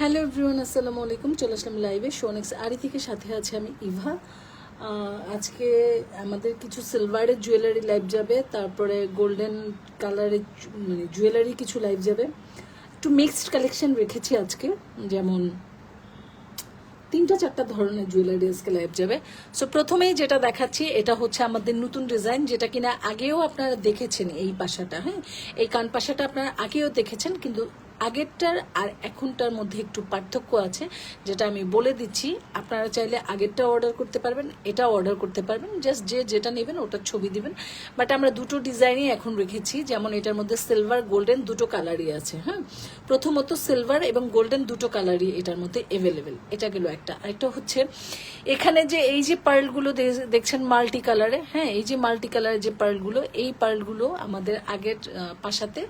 Hello everyone, আসসালামু আলাইকুম। চলে আসলাম লাইভে শোনেক্স আরি থেকে। সাথে আছে আমি ইভা। আজকে আমাদের কিছু সিলভারের জুয়েলারি লাইভ যাবে, তারপরে গোল্ডেন কালারের মানে জুয়েলারি কিছু লাইভ যাবে। একটু মিক্সড কালেকশন রেখেছি আজকে, যেমন তিনটা চারটা ধরনের জুয়েলারি আজকে লাইভ যাবে। সো প্রথমেই যেটা দেখাচ্ছি, এটা হচ্ছে আমাদের নতুন ডিজাইন, যেটা কিনা আগেও আপনারা দেখেছেন এই পাশাটা হ্যাঁ? এই কান পাশাটা আপনারা আগেও দেখেছেন, কিন্তু আগেরটার আর এখনটার মধ্যে একটু পার্থক্য আছে, যেটা আমি বলে দিচ্ছি। আপনারা চাইলে আগেরটা অর্ডার করতে পারবেন, এটা অর্ডার করতে পারবেন। জাস্ট যে যেটা নেবেন ওটার ছবি দিবেন। বাট আমরা দুটো ডিজাইনই এখন রেখেছি, যেমন এটার মধ্যে সিলভার গোল্ডেন দুটো কালারই আছে হ্যাঁ? প্রথমত সিলভার এবং গোল্ডেন দুটো কালারই এটার মধ্যে অ্যাভেলেবেল এটা গেল একটা। আরেকটা হচ্ছে, এখানে যে এই যে পার্লগুলো দেখছেন মাল্টি কালারে হ্যাঁ? এই যে মাল্টি কালারের যে পার্লগুলো এই পার্লগুলো আমাদের আগের পাশাতে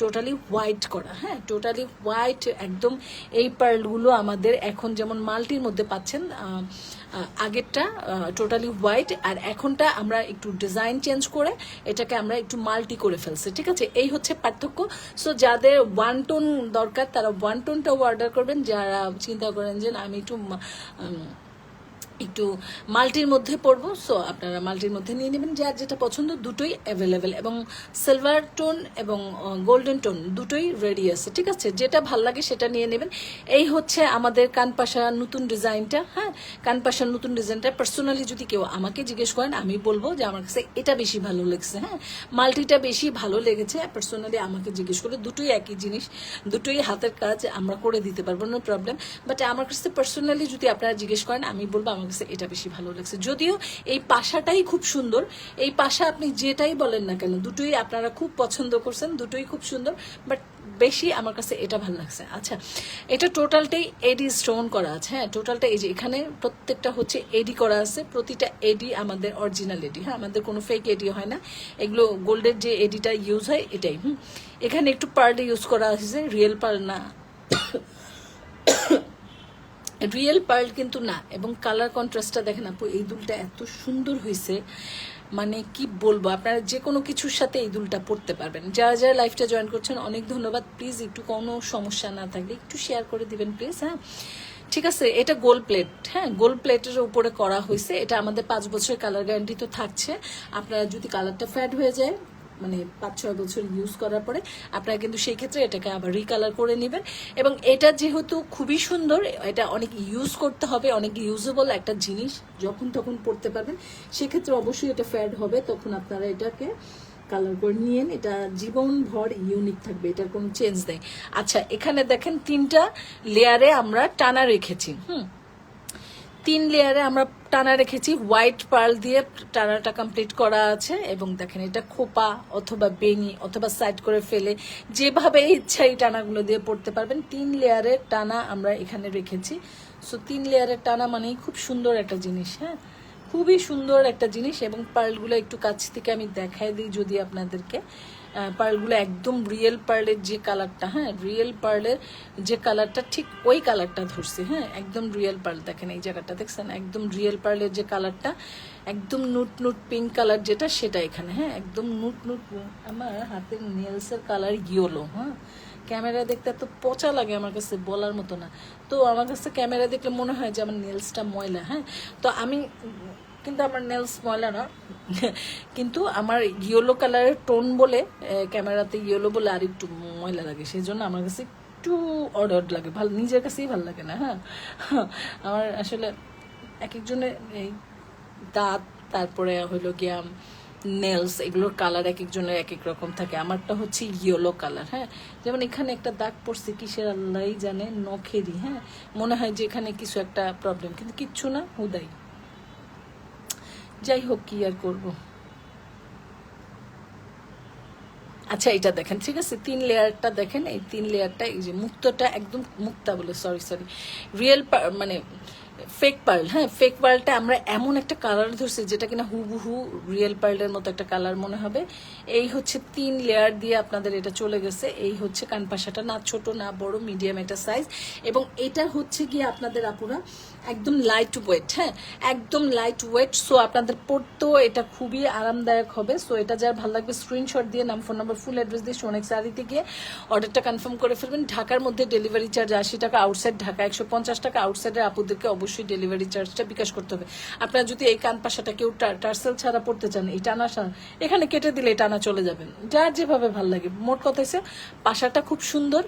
টোটালি হোয়াইট করা হ্যাঁ? টোটালি হোয়াইট একদম এই পার্লগুলো আমাদের এখন যেমন মাল্টির মধ্যে পাচ্ছেন আগেরটা টোটালি হোয়াইট আর এখনটা আমরা একটু ডিজাইন চেঞ্জ করে এটাকে আমরা একটু মাল্টি করে ফেলছি, ঠিক আছে? এই হচ্ছে পার্থক্য। সো যাদের ওয়ান টোন দরকার, তারা ওয়ান টোনটাও অর্ডার করবেন। যারা চিন্তা করেন যে আমি একটু একটু মাল্টির মধ্যে পড়ব সো আপনারা মাল্টির মধ্যে নিয়ে নেবেন। যার যেটা পছন্দ, দুটোই অ্যাভেলেবেল এবং সিলভার টোন এবং গোল্ডেন টোন দুটোই রেডি আছে, ঠিক আছে? যেটা ভালো লাগে সেটা নিয়ে নেবেন। এই হচ্ছে আমাদের কানপাশা নতুন ডিজাইনটা হ্যাঁ? কানপাশার নতুন ডিজাইনটা। পার্সোনালি যদি কেউ আমাকে জিজ্ঞেস করেন, আমি বলব যে আমার কাছে এটা বেশি ভালো লেগেছে হ্যাঁ? মাল্টিটা বেশি ভালো লেগেছে। পার্সোনালি আমাকে জিজ্ঞেস করে দুটোই একই জিনিস, দুটোই হাতের কাজ, আমরা করে দিতে পারব নো প্রবলেম বাট আমার কাছে পার্সোনালি যদি আপনারা জিজ্ঞেস করেন, আমি বলব আমার কাছে এটা বেশি ভালো লাগছে। যদিও এই পাশাটাই খুব সুন্দর। এই পাশা আপনি যেটাই বলেন না কেন, দুটোই আপনারা খুব পছন্দ করছেন, দুটোই খুব সুন্দর, বাট বেশি আমার কাছে এটা ভালো লাগছে। আচ্ছা এটা টোটালটাই এডি স্টোন করা আছে। হ্যাঁ টোটালটা এই যে এখানে প্রত্যেকটা হচ্ছে এডি করা আছে। প্রতিটা এডি আমাদের অরিজিনাল এডি। হ্যাঁ আমাদের কোনো ফেক এডি হয় না। এগুলো গোল্ডের যে এডিটা ইউজ হয়, এটাই। হুম, এখানে একটু পার্ল ইউজ করা হয়েছে রিয়েল পার্ল না। রিয়েল পার্ল কিন্তু না, এবং কালার কন্ট্রাস্টটা দেখেন আপু, এই দুলটা এত সুন্দর হয়েছে মানে কি বলব, আপনারা যে কোনো কিছুর সাথে এই দুলটা পড়তে পারবেন। যারা যারা লাইফটা জয়েন করছেন, অনেক ধন্যবাদ। প্লিজ একটু কোনো সমস্যা না থাকলে একটু শেয়ার করে দিবেন প্লিজ হ্যাঁ? ঠিক আছে, এটা গোল প্লেট হ্যাঁ? গোল প্লেটের উপরে করা হয়েছে এটা আমাদের পাঁচ বছরের কালার গ্যারান্টি তো থাকছে। আপনারা যদি কালারটা ফ্যাড হয়ে যায় মানে পাঁচ ছয় বছর ইউজ করার পরে আপনারা কিন্তু সেই ক্ষেত্রে এটাকে আবার রিকালার করে নেবেন। এবং এটা যেহেতু খুবই সুন্দর, এটা অনেক ইউজ করতে হবে, অনেক ইউজেবল একটা জিনিস যখন তখন পড়তে পারবেন। সেক্ষেত্রে অবশ্যই এটা ফ্যাড হবে, তখন আপনারা এটাকে কালার করে নিয়েন। এটা জীবনভর ইউনিক থাকবে, এটার কোনো চেঞ্জ নেই। আচ্ছা এখানে দেখেন তিনটা লেয়ারে আমরা টানা রেখেছি, হুম? তিন লেয়ারে আমরা টানা রেখেছি। হোয়াইট পার্ল দিয়ে টানাটা কমপ্লিট করা আছে এবং দেখেন এটা খোপা অথবা বেনি অথবা সাইড করে ফেলে যেভাবে ইচ্ছা এই টানাগুলো দিয়ে পড়তে পারবেন। তিন লেয়ারের টানা আমরা এখানে রেখেছি। সো তিন লেয়ারের টানা মানেই খুব সুন্দর একটা জিনিস হ্যাঁ? খুবই সুন্দর একটা জিনিস এবং পার্লগুলো একটু কাছ থেকে আমি দেখাই দিই যদি আপনাদেরকে। পার্লগুলো একদম রিয়েল পার্লের যে কালারটা হ্যাঁ রিয়েল পার্লের যে কালারটা ঠিক ওই কালারটা ধরছে হ্যাঁ একদম রিয়েল পার্ল দেখেন এই জায়গাটা, দেখছেন? একদম রিয়েল পার্লের যে কালারটা একদম নুট নুট পিঙ্ক কালার যেটা, সেটা এখানে হ্যাঁ একদম নুট নুট আমার হাতের নেলসের কালার ইয়েলো হ্যাঁ। ক্যামেরা দেখতে এত পচা লাগে আমার কাছে, বলার মতো না। তো আমার কাছে ক্যামেরা দেখলে মনে হয় যে আমার নেলসটা ময়লা হ্যাঁ। তো আমি কিন্তু আমার নেলস ময়লা না। কিন্তু আমার ইয়েলো কালারের টোন বলে ক্যামেরাতে ইয়েলো বলে আর একটু ময়লা লাগে। সেই জন্য আমার কাছে একটু অড লাগে। ভালো, নিজের কাছেই ভালো লাগে না হ্যাঁ? আমার আসলে এক একজনের এই দাঁত, তারপরে হইল গিয়া নেলস এগুলোর কালার এক একজনের এক এক রকম থাকে। আমারটা হচ্ছে ইয়েলো কালার হ্যাঁ? যেমন এখানে একটা দাগ পড়ছে, কিসের আল্লাহই জানে, নখেরই হ্যাঁ? মনে হয় যে এখানে কিছু একটা প্রবলেম কিন্তু কিচ্ছু না হুদাই যাই হোক, কি আর করব? আচ্ছা এটা দেখেন, ঠিক আছে? তিন লেয়ারটা দেখেন, এই তিন লেয়ারটা, এই যে মুক্তটা, একদম মুক্তা বলে সরি সরি রিয়েল মানে ফেক পার্ল হ্যাঁ ফেক পার্লটা আমরা এমন একটা কালার ধরছি যেটা কিনা হুবহু রিয়েল পার্লের মতো একটা কালার মনে হবে। এই হচ্ছে তিন লেয়ার দিয়ে আপনাদের এটা চলে গেছে। এই হচ্ছে কানপাশাটা না ছোট, না বড় মিডিয়াম এটা সাইজ এবং এটা হচ্ছে গিয়ে আপনাদের আপুরা একদম লাইট ওয়েট হ্যাঁ একদম লাইট ওয়েট সো আপনাদের পড়তেও এটা খুবই আরামদায়ক হবে। সো এটা যার ভালো লাগবে স্ক্রিনশট দিয়ে, নাম ফোন নাম্বার ফুল অ্যাড্রেস দিয়ে সোনেক শাড়িতে গিয়ে অর্ডারটা কনফার্ম করে ফেলবেন। ঢাকার মধ্যে ডেলিভারি চার্জ আশি টাকা আউটসাইড ঢাকা একশো পঞ্চাশ টাকা আউটসাইডের আপুদেরকে অবশ্যই ডেলিভারি চার্জটা বিকাশ করতে হবে। আপনার যদি এই কান পাশাটা কেউ টার্সেল ছাড়া পড়তে চান, এই টানা এখানে কেটে দিলে টানা চলে যাবেন যার যেভাবে ভালো লাগে। মোট কথা হচ্ছে পাশাটা খুব সুন্দর,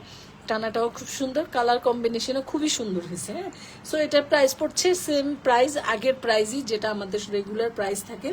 টানাটাও খুব সুন্দর কালার কম্বিনেশনও খুবই সুন্দর হয়েছে হ্যাঁ? সো এটার প্রাইস পড়ছে সেম প্রাইস আগের প্রাইসই যেটা আমাদের রেগুলার প্রাইস থাকে।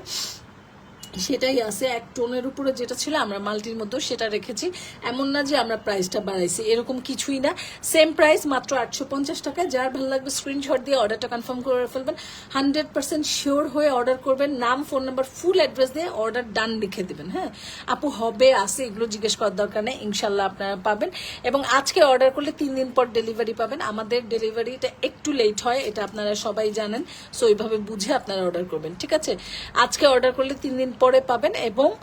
সেটাই আছে, এক টোনের উপরে যেটা ছিল আমরা মাল্টির মধ্যে সেটা রেখেছি। এমন না যে আমরা প্রাইসটা বাড়াইছি, এরকম কিছুই না। সেম প্রাইস মাত্র আটশো পঞ্চাশ টাকায়। যার ভালো লাগবে স্ক্রিনশট দিয়ে অর্ডারটা কনফার্ম করে ফেলবেন। হান্ড্রেড পার্সেন্ট শিওর হয়ে অর্ডার করবেন। নাম ফোন নাম্বার ফুল অ্যাড্রেস দিয়ে অর্ডার ডান লিখে দেবেন হ্যাঁ? আপু, হবে, আছে, এগুলো জিজ্ঞেস করার দরকার নেই। ইনশাল্লাহ আপনারা পাবেন। এবং আজকে অর্ডার করলে তিন দিন পর ডেলিভারি পাবেন। আমাদের ডেলিভারিটা একটু লেট হয়, এটা আপনারা সবাই জানেন। সো এইভাবে বুঝে আপনারা অর্ডার করবেন, ঠিক আছে? আজকে অর্ডার করলে তিন দিন পরে পাবেন এবং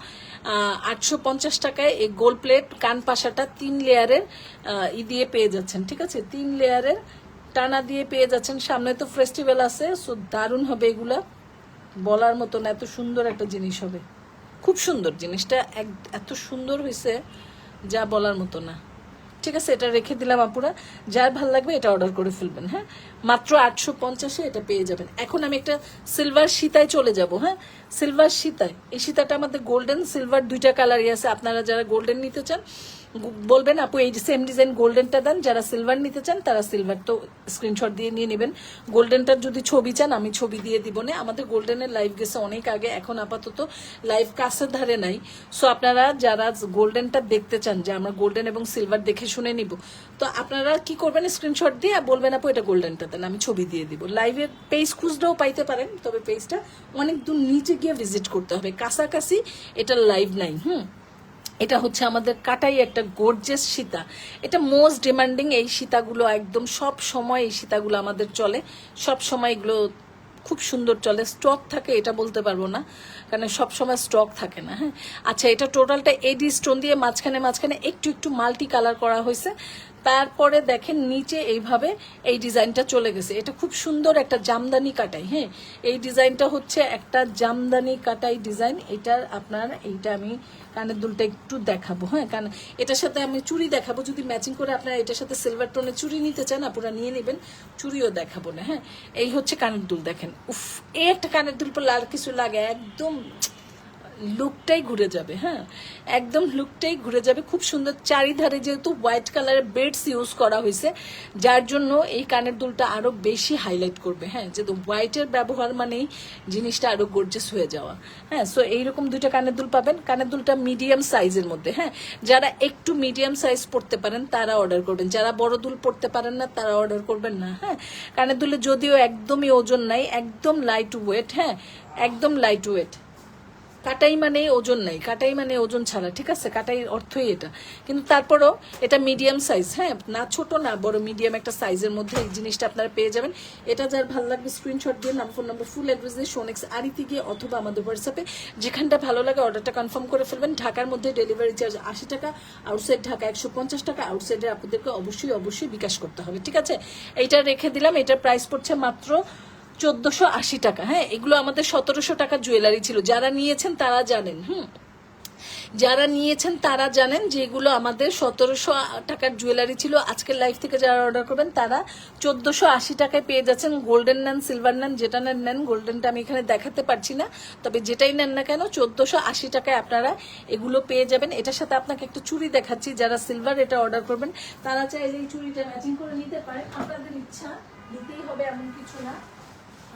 আটশো পঞ্চাশ টাকায় এই গোল প্লেট কান পাশাটা তিন লেয়ারের ই দিয়ে পেয়ে যাচ্ছেন, ঠিক আছে? তিন লেয়ারের টানা দিয়ে পেয়ে যাচ্ছেন। সামনে তো ফেস্টিভ্যাল আছে, সো দারুণ হবে এগুলা। বলার মতন এত সুন্দর একটা জিনিস হবে। খুব সুন্দর জিনিসটা। এক- এত সুন্দর হয়েছে যা বলার মতো না। ঠিক আছে, এটা রেখে দিলাম আপুরা। যার ভালো লাগবে এটা অর্ডার করে ফেলবেন হ্যাঁ? মাত্র আটশো পঞ্চাশে এটা পেয়ে যাবেন। এখন আমি একটা সিলভার সীতায় চলে যাব হ্যাঁ? সিলভার সীতায়। এই সীতাটা আমাদের গোল্ডেন সিলভার দুইটা কালারই আছে। আপনারা যারা গোল্ডেন নিতে চান বলবেন, আপু, এই সেম ডিজাইন গোল্ডেনটা দেন, যারা সিলভার নিতে চান, তারা সিলভার তো স্ক্রিনশট দিয়ে নিয়ে নেবেন। গোল্ডেনটার যদি ছবি চান, আমি ছবি দিয়ে দিব না। আমাদের গোল্ডেনের লাইভ গেছে অনেক আগে, এখন আপাতত লাইভ কাছের ধারে নাই। সো আপনারা যারা গোল্ডেনটা দেখতে চান, যে আমরা গোল্ডেন এবং সিলভার দেখে শুনে নিব, তো আপনারা কি করবেন স্ক্রিনশট দিয়ে বলবেন, আপু, এটা গোল্ডেনটা দেন, আমি ছবি দিয়ে দিব। লাইভে পেজ খুঁজলেও পাইতে পারেন, তবে পেজটা অনেক দূর নিচে গিয়ে ভিজিট করতে হবে। কাছাকাছি এটা লাইভ নাই, হুম? এটা হচ্ছে আমাদের কাটাই একটা গোর্জেস সীতা। এটা মোস্ট ডিমান্ডিং এই সীতাগুলো একদম সব সময় এই সীতাগুলো আমাদের চলে। সব সময় এগুলো খুব সুন্দর চলে। স্টক থাকে এটা বলতে পারব না, কারণ সবসময় স্টক থাকে না হ্যাঁ। আচ্ছা এটা টোটালটা এডি স্টোন দিয়ে মাঝখানে মাঝখানে একটু একটু মাল্টি কালার করা হয়েছে। তারপরে দেখেন নিচে এইভাবে এই ডিজাইনটা চলে গেছে। এটা খুব সুন্দর একটা জামদানি কাটাই হ্যাঁ? এই ডিজাইনটা হচ্ছে একটা জামদানি কাটাই ডিজাইন। এটার আপনার, এইটা আমি কানের দুলটা একটু দেখাবো হ্যাঁ? কারণ এটার সাথে আমি চুড়ি দেখাবো। যদি ম্যাচিং করে আপনারা এটার সাথে সিলভার টোনে চুড়ি নিতে চান আপনারা নিয়ে নেবেন। চুড়িও দেখাবো না হ্যাঁ? এই হচ্ছে কানের দুল, দেখেন। উফ একটা কানের দুল পর লাল কিছু লাগে, একদম লুকটাই ঘুরে যাবে হ্যাঁ? একদম লুকটাই ঘুরে যাবে। খুব সুন্দর চারিধারে যেহেতু হোয়াইট কালারের বেডস ইউজ করা হয়েছে, যার জন্য এই কানের দুলটা আরও বেশি হাইলাইট করবে হ্যাঁ? যেহেতু হোয়াইটের ব্যবহার মানেই জিনিসটা আরও গর্জেস হয়ে যাওয়া হ্যাঁ? সো এইরকম দুইটা কানের দুল পাবেন। কানের দুলটা মিডিয়াম সাইজের মধ্যে হ্যাঁ? যারা একটু মিডিয়াম সাইজ পড়তে পারেন, তারা অর্ডার করবেন। যারা বড় দুল পড়তে পারেন না, তারা অর্ডার করবেন না হ্যাঁ? কানের দুলে যদিও একদমই ওজন নাই, একদম লাইট ওয়েট হ্যাঁ? একদম লাইট ওয়েট কাটাই মানে ওজন নাই, কাটাই মানে ওজন ছাড়া, ঠিক আছে? কাটাই অর্থই এটা। কিন্তু তারপরও এটা মিডিয়াম সাইজ হ্যাঁ? না ছোট না বড় মিডিয়াম একটা সাইজের মধ্যে এই জিনিসটা আপনারা পেয়ে যাবেন। এটা যার ভালো লাগবে স্ক্রিনশট দিয়ে, নাম ফোন নাম্বার ফুল অ্যাড্রেস দিয়ে সোনেক্স আরিতে গিয়ে অথবা আমাদের হোয়াটসঅ্যাপে যেখানটা ভালো লাগে অর্ডারটা কনফার্ম করে ফেলবেন। ঢাকার মধ্যে ডেলিভারি চার্জ আশি টাকা আউটসাইড ঢাকা একশো পঞ্চাশ টাকা আউটসাইডে আপনাদেরকে অবশ্যই অবশ্যই বিকাশ করতে হবে, ঠিক আছে? এইটা রেখে দিলাম এটার প্রাইস পড়ছে মাত্র চোদ্দশো আশি টাকা হ্যাঁ? এগুলো আমাদের সতেরোশো টাকা জুয়েলারি ছিল। যারা নিয়েছেন তারা জানেন, হুম? যারা নিয়েছেন তারা জানেন যেগুলো আমাদের সতেরোশো টাকার জুয়েলারি ছিল। আজকের লাইফ থেকে যারা অর্ডার করবেন, তারা চোদ্দশো আশি টাকায় পেয়ে যাচ্ছেন গোল্ডেন নেন সিলভার নেন যেটা নেন নেন। গোল্ডেনটা আমি এখানে দেখাতে পারছি না, তবে যেটাই নেন না কেন, চোদ্দশো আশি টাকায় আপনারা এগুলো পেয়ে যাবেন। এটার সাথে আপনাকে একটা চুড়ি দেখাচ্ছি, যারা সিলভার এটা অর্ডার করবেন, তারা চাইলে এই চুড়িটা ম্যাচিং করে নিতে পারেন। আপনাদের ইচ্ছা নিতেই হবে এমন কিছু না আহ, কোথায় চুড়িটা আরে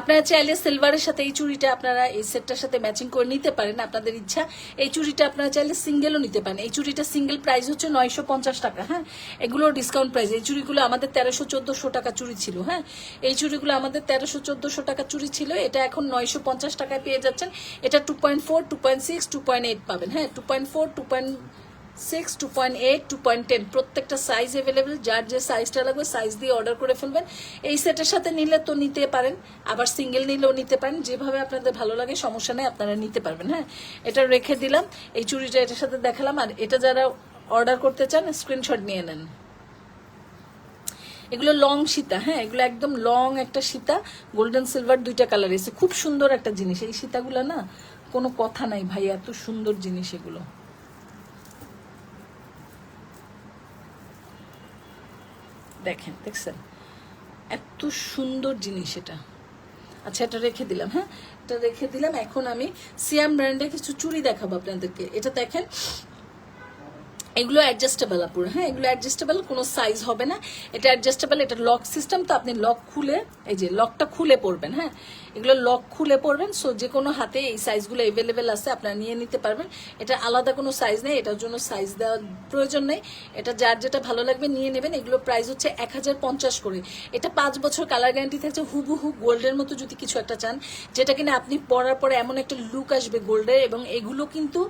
আপনারা চাইলে সিলভারের সাথে এই চুড়িটা আপনারা এই সেটটার সাথে ম্যাচিং করে নিতে পারেন, আপনাদের ইচ্ছা। এই চুড়িটা আপনারা চাইলে সিঙ্গেলও নিতে পারেন। এই চুড়িটা সিঙ্গেল প্রাইস হচ্ছে নয়শো পঞ্চাশ টাকা হ্যাঁ? এগুলো ডিসকাউন্ট প্রাইস এই চুড়িগুলো আমাদের তেরোশো চোদ্দশো টাকা চুড়ি ছিল হ্যাঁ? এই চুড়িগুলো আমাদের তেরোশো চোদ্দশো টাকা চুড়ি ছিল। এটা এখন নয়শো পঞ্চাশ টাকায় পেয়ে যাচ্ছেন। এটা two point four two point six two point eight পাবেন হ্যাঁ? Two point four two point six two point eight two point ten প্রত্যেকটা সাইজ অ্যাভেলেবেল যার যে সাইজটা লাগবে সাইজ দিয়ে অর্ডার করে ফেলবেন। এই সেটের সাথে নিলে তো নিতে পারেন, আবার সিঙ্গেল নিলেও নিতে পারেন। যেভাবে আপনাদের ভালো লাগে, সমস্যা নেই, আপনারা নিতে পারবেন হ্যাঁ। এটা রেখে দিলাম, এই চুড়িটা এটার সাথে দেখালাম। আর এটা যারা অর্ডার করতে চান স্ক্রিনশট নিয়ে নেন। এগুলো লং সীতা হ্যাঁ এগুলো একদম লং একটা সীতা গোল্ডেন সিলভার দুইটা কালার এসে। খুব সুন্দর একটা জিনিস। এই সীতাগুলো না, কোনো কথা নাই ভাই এত সুন্দর জিনিস এগুলো। দেখেন, দেখছেন? এত সুন্দর জিনিস এটা। আচ্ছা এটা রেখে দিলাম হ্যাঁ? এটা রেখে দিলাম, এখন আমি সিয়াম ব্র্যান্ডের কিছু চুড়ি দেখাবো আপনাদেরকে। এটা দেখেন, এগুলো অ্যাডজাস্টেবল আপুর হ্যাঁ? এগুলো অ্যাডজাস্টেবল কোনো সাইজ হবে না। এটা অ্যাডজাস্টেবল এটা লক সিস্টেম তো আপনি লক খুলে, এই যে লকটা খুলে পড়বেন হ্যাঁ? এগুলো লক খুলে পড়বেন সো যে কোনো হাতে এই সাইজগুলো অ্যাভেলেবেল আছে, আপনারা নিয়ে নিতে পারবেন। এটা আলাদা কোনো সাইজ নেই, এটার জন্য সাইজ দেওয়ার প্রয়োজন নেই। এটা যার যেটা ভালো লাগবে নিয়ে নেবেন, এগুলো প্রাইস হচ্ছে এক হাজার পঞ্চাশ করে। এটা পাঁচ বছর কালার গ্যারান্টি থাকছে, হুবহু গোল্ডের মতো যদি কিছু একটা চান, যেটা কিনা আপনি পরার পরে এমন একটা লুক আসবে গোল্ডের, এবং এগুলো কিন্তু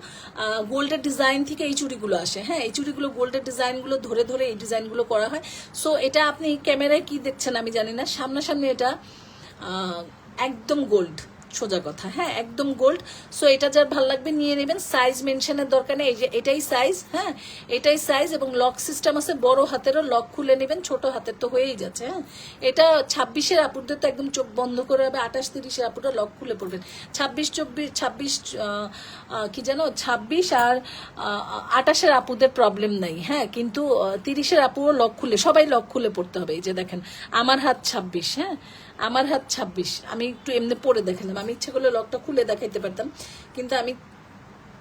গোল্ডের ডিজাইন থেকে এই চুড়িগুলো আসে। হ্যাঁ এই চুড়িগুলো গোল্ডের ডিজাইনগুলো ধরে ধরে এই ডিজাইনগুলো করা হয়। সো এটা আপনি ক্যামেরায় কি দেখছেন আমি জানি না। সামনাসামনি এটা একদম গোল্ড সোজা কথা। হ্যাঁ একদম গোল্ড সো এটা যার ভালো লাগবে, নিয়ে নেবেন। সাইজ মেনশনের দরকার নেই। এটাই সাইজ হ্যাঁ? এটাই সাইজ এবং লক সিস্টেম আছে, বড় হাতেরও লক খুলে নেবেন, ছোট হাতের তো হয়েই যাচ্ছে হ্যাঁ? এটা ছাব্বিশের আপুরদের তো একদম চোখ বন্ধ করে হবে, আঠাশ তিরিশের আপুরা লক খুলে পড়বেন। ছাব্বিশ, চব্বিশ, ছাব্বিশ কি জানো ছাব্বিশ আর আটাশের আপুদের প্রবলেম নাই হ্যাঁ? কিন্তু তিরিশের আপুও লক খুলে, সবাই লক খুলে পড়তে হবে, এই যে দেখেন। আমার হাত ছাব্বিশ হ্যাঁ? আমার হাত ছাব্বিশ। আমি একটু এমনি পরে দেখালাম। আমি ইচ্ছে করলে লকটা খুলে দেখাইতে পারতাম, কিন্তু আমি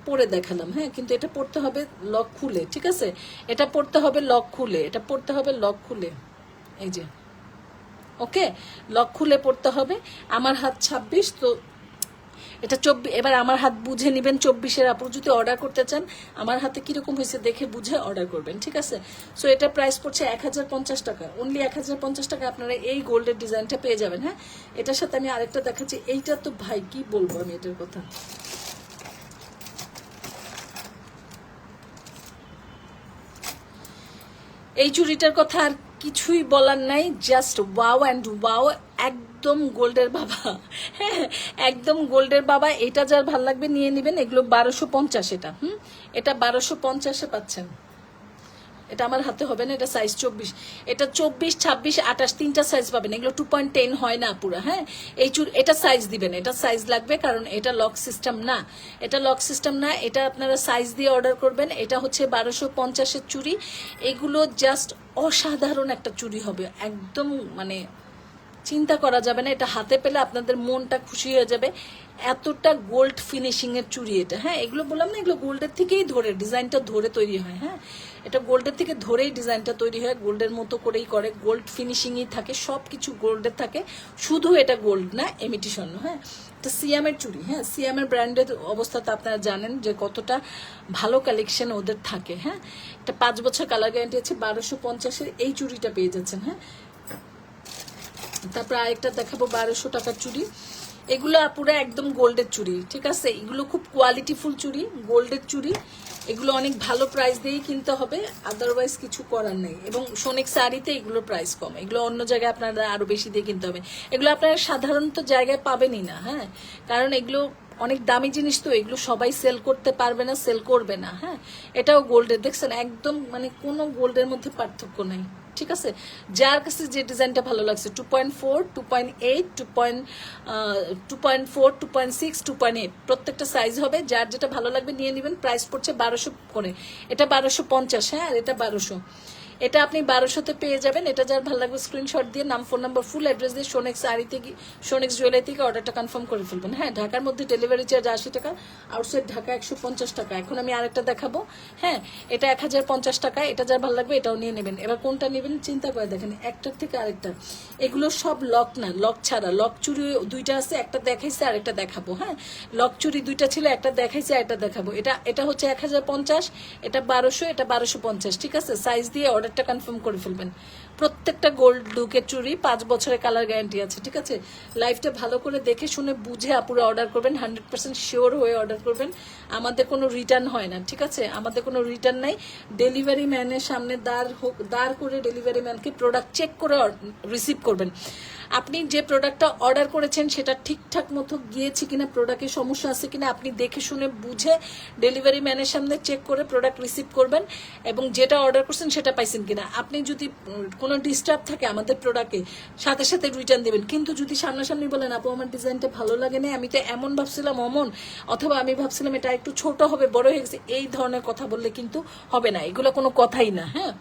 পরে দেখালাম হ্যাঁ? কিন্তু এটা পড়তে হবে লক খুলে, ঠিক আছে? এটা পড়তে হবে লক খুলে, এটা পড়তে হবে লক খুলে। এই যে, ওকে? লক খুলে পড়তে হবে। আমার হাত ছাব্বিশ, তো এটা চব্বিশ এবার আমার হাত বুঝে নেবেন, চব্বিশের আপু যদি অর্ডার করতে চান, আমার হাতে কীরকম হয়েছে দেখে বুঝে অর্ডার করবেন, ঠিক আছে? সো এটা প্রাইস পড়ছে এক হাজার পঞ্চাশ টাকা। অনলি এক হাজার পঞ্চাশ টাকা আপনারা এই গোল্ডের ডিজাইনটা পেয়ে যাবেন হ্যাঁ? এটার সাথে আমি আরেকটা দেখাচ্ছি। এইটা তো ভাই, কি বলব আমি এটার কথা? এই চুরিটার কথা আর কিছুই বলার নাই জাস্ট ওয়াও অ্যান্ড ওয়াও একদম গোল্ডের বাবা। হ্যাঁ একদম গোল্ডের বাবা, এটা যার ভালো লাগবে নিয়ে নেবেন, এগুলো বারোশো পঞ্চাশ এটা, হুম? এটা বারোশো পঞ্চাশে পাচ্ছেন। এটা আমার হাতে হবে না, এটা সাইজ চব্বিশ। এটা চব্বিশ, ছাব্বিশ, আঠাশ, তিনটা সাইজ পাবেন, এগুলো টু পয়েন্ট টেন হয় না পুরো হ্যাঁ? এই চুর এটা সাইজ দিবেন, এটা সাইজ লাগবে কারণ এটা লক সিস্টেম না। এটা লক সিস্টেম না, এটা আপনারা সাইজ দিয়ে অর্ডার করবেন, এটা হচ্ছে বারোশো পঞ্চাশের চুড়ি। এগুলো জাস্ট অসাধারণ একটা চুড়ি হবে, একদম মানে চিন্তা করা যাবে না, এটা হাতে পেলে আপনাদের মনটা খুশি হয়ে যাবে। এতটা গোল্ড ফিনিশিং এর চুড়ি এটা হ্যাঁ? এগুলো বললাম না, এগুলো গোল্ডের থেকেই ধরে, ডিজাইনটা ধরে তৈরি হয় হ্যাঁ? এটা গোল্ডের থেকে ধরেই ডিজাইনটা তৈরি হয় গোল্ডের মতো করেই করে গোল্ড ফিনিশিংই থাকে সব কিছু গোল্ডের থাকে। শুধু এটা গোল্ড না এমিটিশন হ্যাঁ? এটা সিয়ামের চুড়ি হ্যাঁ? সিয়ামের ব্র্যান্ডের অবস্থা তো আপনারা জানেন যে কতটা ভালো কালেকশন ওদের থাকে হ্যাঁ? এটা পাঁচ বছর কালার গ্যারান্টি আছে, বারোশো পঞ্চাশের এই চুড়িটা পেয়ে যাচ্ছেন হ্যাঁ? তারপর আরেকটা দেখাবো বারোশো টাকার চুড়ি। এগুলো পুরো একদম গোল্ডের চুড়ি, ঠিক আছে? এগুলো খুব কোয়ালিটিফুল চুড়ি, গোল্ডের চুড়ি। এগুলো অনেক ভালো প্রাইস দিয়েই কিনতে হবে আদারওয়াইজ কিছু করার নেই। এবং সোনেক শাড়িতে এগুলোর প্রাইস কম। এগুলো অন্য জায়গায় আপনারা আরও বেশি দিয়ে কিনতে হবে। এগুলো আপনারা সাধারণত জায়গায় পাবেনই না হ্যাঁ? কারণ এগুলো অনেক দামি জিনিস তো, এগুলো সবাই সেল করতে পারবে না সেল করবে না হ্যাঁ? এটাও গোল্ডের। দেখছেন, একদম মানে কোনো গোল্ডের মধ্যে পার্থক্য নেই। ঠিক আছে? যার কাছে যে ডিজাইনটা ভালো লাগছে two point four two point eight two point two point four two point six two point eight প্রত্যেকটা সাইজ হবে। যার যেটা ভালো লাগবে নিয়ে নেবেন প্রাইস পড়ছে বারোশো করে। এটা বারোশো পঞ্চাশ হ্যাঁ? আর এটা বারোশো। এটা আপনি বারোশোতে পেয়ে যাবেন। এটা যার ভালো লাগবে স্ক্রিনশট দিয়ে নাম ফোন নাম্বার ফুল অ্যাড্রেস দিয়ে সোনেক্স আড়ি থেকে সোনেক্স জুয়েলারি থেকে অর্ডারটা কনফার্ম করে ফেলবেন। হ্যাঁ ঢাকার মধ্যে ডেলিভারি চার্জ আশি টাকা আউটসাইড ঢাকা একশো পঞ্চাশ টাকা। এখন আমি আরেকটা দেখাবো। হ্যাঁ এটা এক হাজার পঞ্চাশ টাকা, এটা যার ভালো লাগবে এটাও নিয়ে নেবেন। এবার কোনটা নেবেন চিন্তা করে দেখেন, একটার থেকে আরেকটা। এগুলো সব লক না লক ছাড়া। লক চুরি দুইটা আছে, একটা দেখাইছে, আরেকটা দেখাবো। হ্যাঁ লক চুরি দুইটা ছিল, একটা দেখাইছে একটা দেখাবো। এটা এটা হচ্ছে এক হাজার পঞ্চাশ, এটা বারোশো এটা বারোশো পঞ্চাশ, ঠিক আছে? সাইজ দিয়ে অর্ডারটা কনফার্ম করে ফেলবেন। প্রত্যেকটা গোল্ড লুকের চুরি পাঁচ বছরের কালার গ্যারান্টি আছে, ঠিক আছে? লাইফটা ভালো করে দেখে শুনে বুঝে আপুরে অর্ডার করবেন হান্ড্রেড পার্সেন্ট শিওর হয়ে অর্ডার করবেন। আমাদের কোনো রিটার্ন হয় না, ঠিক আছে? আমাদের কোনো রিটার্ন নাই। ডেলিভারি ম্যানের সামনে দাঁড় হোক দাঁড় করে ডেলিভারি ম্যানকে প্রোডাক্ট চেক করে রিসিভ করবেন। আপনি যে প্রোডাক্টটা অর্ডার করেছেন, সেটা ঠিকঠাক মতো গিয়েছে কিনা প্রোডাক্টের সমস্যা আছে কিনা, আপনি দেখে শুনে বুঝে ডেলিভারি ম্যানের সামনে চেক করে প্রোডাক্ট রিসিভ করবেন এবং যেটা অর্ডার করছেন, সেটা পাইছেন কিনা। আপনি যদি কোনো ডিস্টার্ব থাকে আমাদের প্রোডাক্টে সাথে সাথে রিটার্ন দেবেন। কিন্তু যদি সামনাসামনি বলেন, আপু, আমার ডিজাইনটা ভালো লাগে না আমি তো এমন ভাবছিলাম অমন, অথবা আমি ভাবছিলাম এটা একটু ছোট হবে, বড় হয়ে গেছে, এই ধরনের কথা বললে কিন্তু হবে না, এগুলো কোনো কথাই না হ্যাঁ?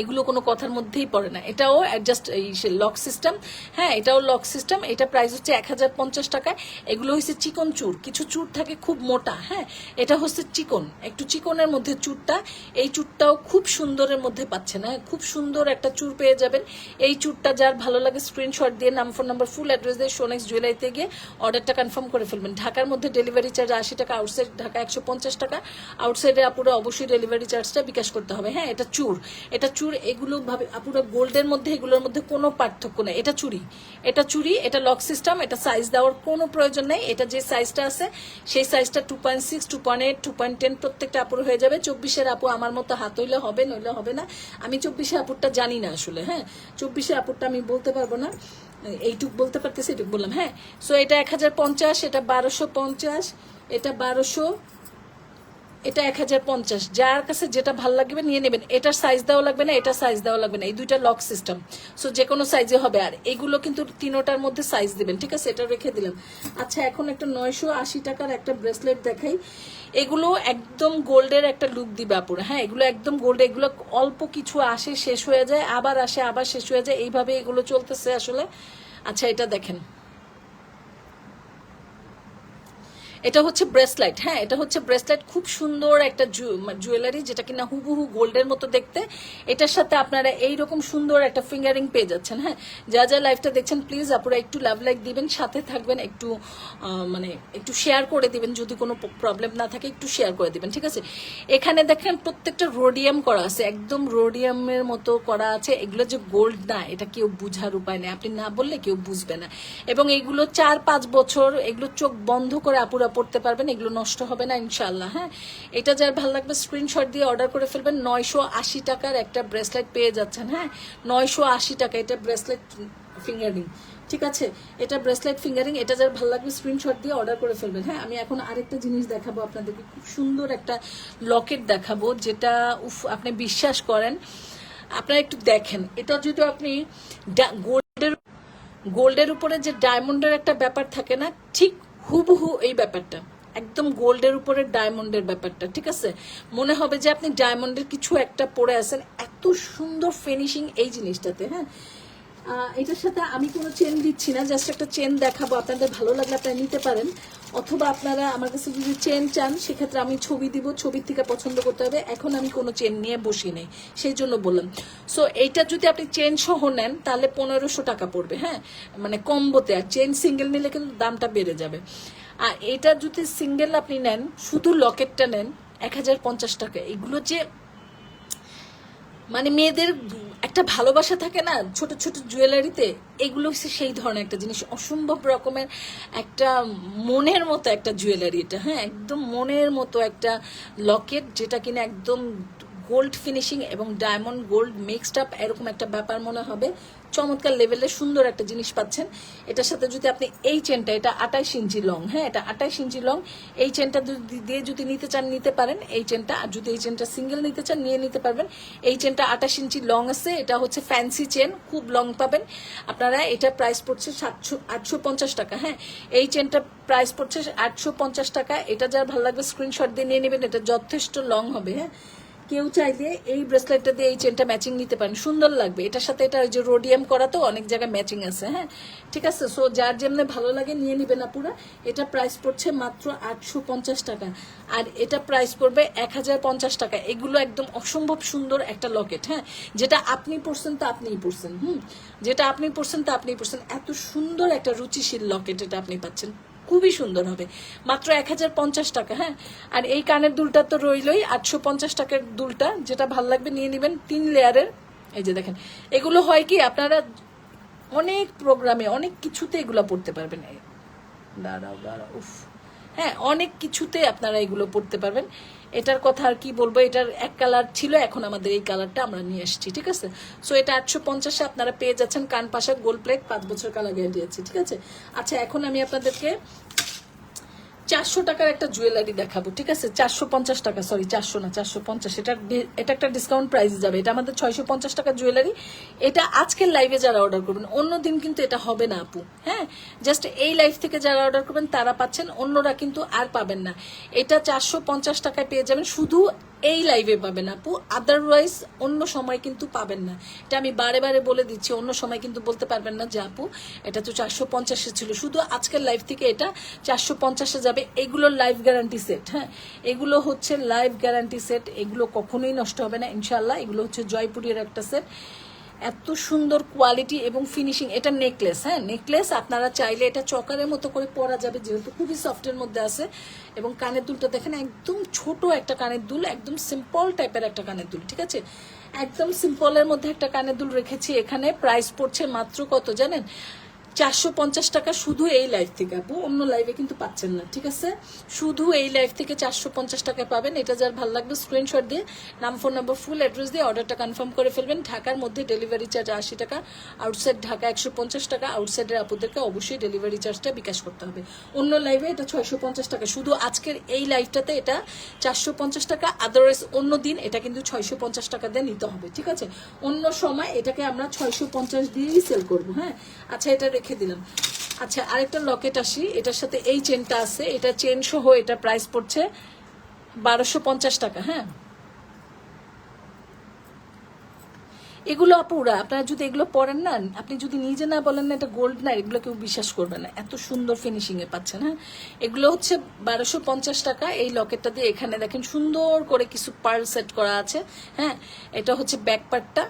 এগুলো কোনো কথার মধ্যেই পড়ে না। এটাও অ্যাডজাস্ট এই লক সিস্টেম হ্যাঁ এটাও লক সিস্টেম এটা প্রাইস হচ্ছে এক হাজার পঞ্চাশ টাকায়। এগুলো হচ্ছে চিকন চুর। কিছু চুর থাকে খুব মোটা হ্যাঁ? এটা হচ্ছে চিকন। একটু চিকনের মধ্যে চুরটা। এই চুরটাও খুব সুন্দরের মধ্যে পাচ্ছেন হ্যাঁ খুব সুন্দর একটা চুর পেয়ে যাবেন। এই চুরটা যার ভালো লাগে স্ক্রিনশট দিয়ে, নাম ফোন নাম্বার ফুল অ্যাড্রেস দিয়ে সোনেক্স জুয়েলারিতে গিয়ে অর্ডারটা কনফার্ম করে ফেলবেন। ঢাকার মধ্যে ডেলিভারি চার্জ আশি টাকা আউটসাইড ঢাকা একশো পঞ্চাশ টাকা। আউটসাইডে আপুরা অবশ্যই ডেলিভারি চার্জটা বিকাশ করতে হবে। হ্যাঁ এটা চুর। এটা চুর এগুলো ভাবে আপুরা গোল্ডের মধ্যে, এগুলোর মধ্যে কোনো পার্থক্য নেই। এটা চুরি। এটা চুরি, এটা লক সিস্টেম এটা সাইজ দেওয়ার কোনো প্রয়োজন নেই। এটা যে সাইজটা আছে, সেই সাইজটা two point six two point eight two point ten প্রত্যেকটা আপুর হয়ে যাবে। চব্বিশের আপু আমার মতো হাত হইলে হবে, নইলে হবে না। আমি চব্বিশে আপুরটা জানি না আসলে হ্যাঁ? চব্বিশে আপুরটা আমি বলতে পারব না। এইটুক বলতে পারতেছি, এটুক বললাম হ্যাঁ? সো এটা এক হাজার পঞ্চাশ, এটা বারোশো পঞ্চাশ, এটা বারোশো এটা এক হাজার পঞ্চাশ। যার কাছে যেটা ভালো লাগবে নিয়ে নেবেন। এটার সাইজ দেওয়া লাগবে না, এটা সাইজ দেওয়া লাগবে না। এই দুইটা লক সিস্টেম সো যে কোনো সাইজে হবে। আর এগুলো কিন্তু তিনোটার মধ্যে সাইজ দিবেন, ঠিক আছে? এটা রেখে দিলাম। আচ্ছা এখন একটা নয়শো আশি টাকার একটা ব্রেসলেট দেখাই। এগুলো একদম গোল্ডের একটা লুক দিবে আপুর। হ্যাঁ এগুলো একদম গোল্ড, এগুলো অল্প কিছু আসে শেষ হয়ে যায়, আবার আসে, আবার শেষ হয়ে যায়। এইভাবে এগুলো চলতেছে আসলে। আচ্ছা এটা দেখেন। এটা হচ্ছে ব্রেসলাইট হ্যাঁ এটা হচ্ছে ব্রেসলাইট খুব সুন্দর একটা জুয়েলারি যেটা কিনা হুবহু গোল্ডের মতো দেখতে। এটার সাথে আপনারা এইরকম সুন্দর একটা ফিঙ্গারিং পেয়ে যাচ্ছেন হ্যাঁ। যা যা লাইফটা দেখছেন, প্লিজ আপনারা একটু লাভ লাইক দিবেন, সাথে থাকবেন, একটু মানে একটু শেয়ার করে দিবেন, যদি কোনো প্রবলেম না থাকে, একটু শেয়ার করে দিবেন, ঠিক আছে? এখানে দেখেন প্রত্যেকটা রোডিয়াম করা আছে, একদম রোডিয়ামের মতো করা আছে। এগুলো যে গোল্ড না, এটা কেউ বুঝার উপায় নেই। আপনি না বললে কেউ বুঝবে না। এবং এগুলো চার পাঁচ বছর এগুলো চোখ বন্ধ করে আপুরা পড়তে পারবেন, এগুলো নষ্ট হবে না ইনশাল্লাহ হ্যাঁ? এটা যার ভালো লাগবে স্ক্রিনশট দিয়ে অর্ডার করে ফেলবেন। নয়শো আশি টাকার একটা ব্রেসলেট পেয়ে যাচ্ছেন হ্যাঁ? নয়শো আশি টাকা, এটা ব্রেসলেট ফিঙ্গারিং ঠিক আছে? এটা ব্রেসলেট ফিঙ্গারিং এটা যার ভালো লাগবে স্ক্রিনশট দিয়ে অর্ডার করে ফেলবেন হ্যাঁ? আমি এখন আরেকটা জিনিস দেখাবো আপনাদেরকে, খুব সুন্দর একটা লকেট দেখাবো, যেটা, উফ, আপনি বিশ্বাস করেন, আপনারা একটু দেখেন, এটা যদি আপনি গোল্ডের গোল্ডের উপরে যে ডায়মন্ডের একটা ব্যাপার থাকে না, ঠিক হুবহু এই ব্যাপারটা। একদম গোল্ডের উপরে ডায়মন্ডের ব্যাপারটা, ঠিক আছে? মনে হবে যে আপনি ডায়মন্ডের কিছু একটা পরে আছেন। এত সুন্দর ফিনিশিং এই জিনিসটাতে হ্যাঁ? এটার সাথে আমি কোনো চেন দিচ্ছি না জাস্ট একটা চেন দেখাবো, আপনাদের ভালো লাগলে আপনারা নিতে পারেন। অথবা আপনারা আমার কাছে যদি চেন চান, সেক্ষেত্রে আমি ছবি দিব, ছবির থেকে পছন্দ করতে হবে। এখন আমি কোনো চেন নিয়ে বসি নেই, সেই জন্য বললাম। সো এইটা যদি আপনি চেন সহ নেন, তাহলে পনেরোশো টাকা পড়বে হ্যাঁ? মানে কম্বোতে, আর চেন সিঙ্গেল নিলে কিন্তু দামটা বেড়ে যাবে। আর এটা যদি সিঙ্গেল আপনি নেন, শুধু লকেটটা নেন, এক হাজার পঞ্চাশ টাকা। এগুলো যে মানে মেয়েদের একটা ভালোবাসা থাকে না, ছোট ছোট জুয়েলারিতে, এগুলো হচ্ছে সেই ধরনের একটা জিনিস। অসম্ভব রকমের একটা মনের মতো একটা জুয়েলারি এটা হ্যাঁ? একদম মনের মতো একটা লকেট যেটা কিনা একদম গোল্ড ফিনিশিং এবং ডায়মন্ড গোল্ড মিক্সড আপ, এরকম একটা ব্যাপার মনে হবে। চমৎকার লেভেলের সুন্দর একটা জিনিস পাচ্ছেন। এটার সাথে যদি আপনি এই চেনটা, এটা আটাইশ ইঞ্চি লং হ্যাঁ এটা আটাইশ ইঞ্চি লং এই চেনটা দিয়ে যদি নিতে চান, নিতে পারেন এই চেনটা। আর যদি এই চেনটা সিঙ্গেল নিতে চান, নিয়ে নিতে পারবেন। এই চেনটা আঠাশ ইঞ্চি লং আছে, এটা হচ্ছে ফ্যান্সি চেন খুব লং পাবেন। আপনারা এটা প্রাইস পড়ছে সাতশো, আটশো পঞ্চাশ টাকা হ্যাঁ। এই চেনটা প্রাইস পড়ছে আটশো পঞ্চাশ টাকা। এটা যার ভালো লাগবে স্ক্রিনশট দিয়ে নিয়ে নেবেন, এটা যথেষ্ট লং হবে হ্যাঁ। কেউ চাইলে এই ব্রেসলেটটা দিয়ে এই চেনটা ম্যাচিং নিতে পারেন। সুন্দর লাগবে। এটার সাথে এটা ওই যে রোডিয়াম করা তো অনেক জায়গায় ম্যাচিং আছে হ্যাঁ? ঠিক আছে? সো যার যেমনি ভালো লাগে নিয়ে নিবেন আপুরা। এটা প্রাইস পড়ছে মাত্র আটশো পঞ্চাশ টাকা। আর এটা প্রাইস পড়বে এক হাজার পঞ্চাশ টাকা। এগুলো একদম অসম্ভব সুন্দর একটা লকেট হ্যাঁ? যেটা আপনি পড়ছেন তা আপনিই পড়ছেন হুম? যেটা আপনি পড়ছেন তা আপনিই পড়ছেন এত সুন্দর একটা রুচিশীল লকেট এটা আপনি পাচ্ছেন। খুবই সুন্দর হবে। মাত্র এক হাজার পঞ্চাশ টাকা হ্যাঁ? আর এই কানের দুলটা তো রইলই, আটশো পঞ্চাশ টাকার দুলটা, যেটা ভালো লাগবে নিয়ে নেবেন তিন লেয়ারের। এই যে দেখেন, এগুলো হয় কি, আপনারা অনেক প্রোগ্রামে অনেক কিছুতে এগুলো পড়তে পারবেন। দাঁড়াও দাঁড়াও, উফ। হ্যাঁ অনেক কিছুতে আপনারা এগুলো পড়তে পারবেন। এটার কথা আর কি বলব? এটার এক কালার ছিল, এখন আমাদের এই কালারটা আমরা নিয়ে এসেছি, ঠিক আছে? সো এটা আটশো পঞ্চাশে আপনারা পেয়ে যাচ্ছেন কান পাশা গোল প্লেট পাঁচ বছর কালার গ্যারান্টি আছে ঠিক আছে? আচ্ছা এখন আমি আপনাদেরকে চারশো টাকার একটা জুয়েলারি দেখাবো, ঠিক আছে? চারশো পঞ্চাশ টাকা সরি চারশো না, চারশো পঞ্চাশ। এটা এটা একটা ডিসকাউন্ট প্রাইস যাবে। এটা আমাদের ছয়শো পঞ্চাশ টাকার জুয়েলারি এটা আজকের লাইভে যারা অর্ডার করবেন অন্য দিন কিন্তু এটা হবে না আপু হ্যাঁ? জাস্ট এই লাইভ থেকে যারা অর্ডার করবেন, তারা পাচ্ছেন, অন্যরা কিন্তু আর পাবেন না। এটা চারশো পঞ্চাশ টাকায় পেয়ে যাবেন, শুধু এই লাইভে পাবেন আপু। আদারওয়াইজ অন্য সময় কিন্তু পাবেন না। এটা আমি বারে বারে বলে দিচ্ছি, অন্য সময় কিন্তু বলতে পারবেন না যে আপু, এটা তো চারশো পঞ্চাশে ছিল। শুধু আজকের লাইভ থেকে এটা চারশো পঞ্চাশে যাবে। এগুলোর লাইভ গ্যারান্টি সেট হ্যাঁ? এগুলো হচ্ছে লাইভ গ্যারান্টি সেট এগুলো কখনোই নষ্ট হবে না ইনশাল্লাহ এগুলো হচ্ছে জয়পুরের একটা সেট এত সুন্দর কোয়ালিটি এবং ফিনিশিং এটা নেকলেস হ্যাঁ? নেকলেস আপনারা চাইলে এটা চকারের মতো করে পরা যাবে, যেহেতু খুবই সফটের মধ্যে আছে। এবং কানের দুলটা দেখেন, একদম ছোট একটা কানের দুল, একদম সিম্পল টাইপের একটা কানের দুল, ঠিক আছে? একদম সিম্পলের মধ্যে একটা কানের দুল রেখেছি, এখানে প্রাইস পড়ছে মাত্র কত জানেন? চারশো পঞ্চাশ টাকা শুধু এই লাইভ থেকে, আপু। অন্য লাইভে কিন্তু পাচ্ছেন না, ঠিক আছে? শুধু এই লাইভ থেকে চারশো পঞ্চাশ টাকায় পাবেন। এটা যার ভালো লাগবে স্ক্রিনশট দিয়ে, নাম ফোন নাম্বার ফুল অ্যাড্রেস দিয়ে অর্ডারটা কনফার্ম করে ফেলবেন। ঢাকার মধ্যে ডেলিভারি চার্জ আশি টাকা আউটসাইড ঢাকা একশো পঞ্চাশ টাকা আউটসাইডের আপুদেরকে অবশ্যই ডেলিভারি চার্জটা বিকাশ করতে হবে। অন্য লাইভে এটা ছয়শো পঞ্চাশ টাকা। শুধু আজকের এই লাইভটাতে এটা চারশো পঞ্চাশ টাকা আদারওয়াইজ অন্য দিন এটা কিন্তু ছয়শো পঞ্চাশ টাকা দিয়ে নিতে হবে, ঠিক আছে? অন্য সময় এটাকে আমরা ছয়শো পঞ্চাশ দিয়েই সেল করব হ্যাঁ? আচ্ছা এটা রেখে দিলাম। আচ্ছা আরেকটা লকেট আসি। এটার সাথে এই চেনটা আছে। এটা চেন সহ এটা প্রাইস পড়ছে বারোশো পঞ্চাশ টাকা হ্যাঁ? এগুলো আপুরা আপনারা যদি এগুলো পরেন না, আপনি যদি নিজে না বলেন না, এটা গোল্ড না, এগুলো কেউ বিশ্বাস করবে না। এত সুন্দর ফিনিশিং এ পাচ্ছেন হ্যাঁ? এগুলো হচ্ছে বারোশো পঞ্চাশ টাকা। এই লকেটটা দিয়ে এখানে দেখেন সুন্দর করে কিছু পার্ল সেট করা আছে হ্যাঁ? এটা হচ্ছে ব্যাক পার্টটা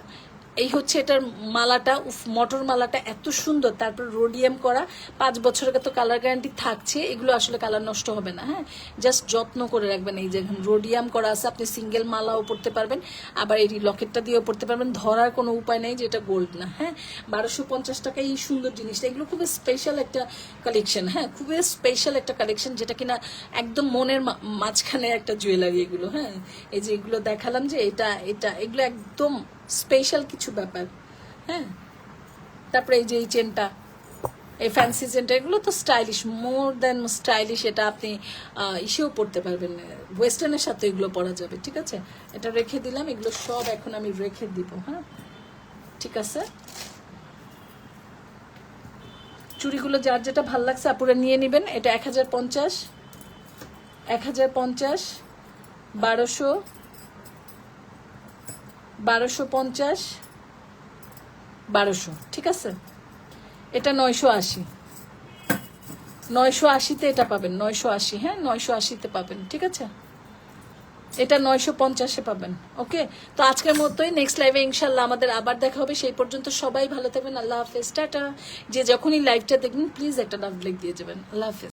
এই হচ্ছে এটার মালাটা, উফ, মটর মালাটা এত সুন্দর। তারপর রোডিয়াম করা, পাঁচ বছরের তো কালার গ্যারান্টি থাকছে, এগুলো আসলে কালার নষ্ট হবে না হ্যাঁ? জাস্ট যত্ন করে রাখবেন। এই যে রোডিয়াম করা আছে, আপনি সিঙ্গেল মালাও পড়তে পারবেন, আবার এই লকেটটা দিয়েও পড়তে পারবেন। ধরার কোনো উপায় নেই যে এটা গোল্ড না হ্যাঁ? বারোশো পঞ্চাশ টাকা এই সুন্দর জিনিসটা, এগুলো খুবই স্পেশাল একটা কালেকশন হ্যাঁ? খুবই স্পেশাল একটা কালেকশন যেটা কিনা একদম মনের মাঝখানে একটা জুয়েলারি এগুলো হ্যাঁ? এই যে এগুলো দেখালাম যে এটা এটা, এগুলো একদম স্পেশাল কিছু ব্যাপার হ্যাঁ? তারপরে এই যে এই চেনটা এই ফ্যান্সি চেনটা এগুলো তো স্টাইলিশ মোর দেন স্টাইলিশ এটা আপনি ইসেও পড়তে পারবেন। ওয়েস্টার্নের সাথে এগুলো পরা যাবে, ঠিক আছে? এটা রেখে দিলাম, এগুলো সব এখন আমি রেখে দিব হ্যাঁ? ঠিক আছে? চুড়িগুলো যার যেটা ভালো লাগছে আপুরা নিয়ে নেবেন, এটা এক হাজার পঞ্চাশ, এক হাজার পঞ্চাশ, বারোশো বারোশো পঞ্চাশ, বারোশো, ঠিক আছে? এটা নয়শো আশি। নয়শো আশিতে এটা পাবেন, নয়শো আশি হ্যাঁ? নয়শো আশিতে পাবেন, ঠিক আছে? এটা নয়শো পঞ্চাশে পাবেন, ওকে? তো আজকের মতোই নেক্সট লাইভে ইনশাল্লাহ আমাদের আবার দেখা হবে। সেই পর্যন্ত সবাই ভালো থাকবেন। আল্লাহ হাফেজ। টাটা। যে যখনই লাইভটা দেখবেন প্লিজ একটা লাভ লাইক দিয়ে যাবেন। আল্লাহ হাফেজ।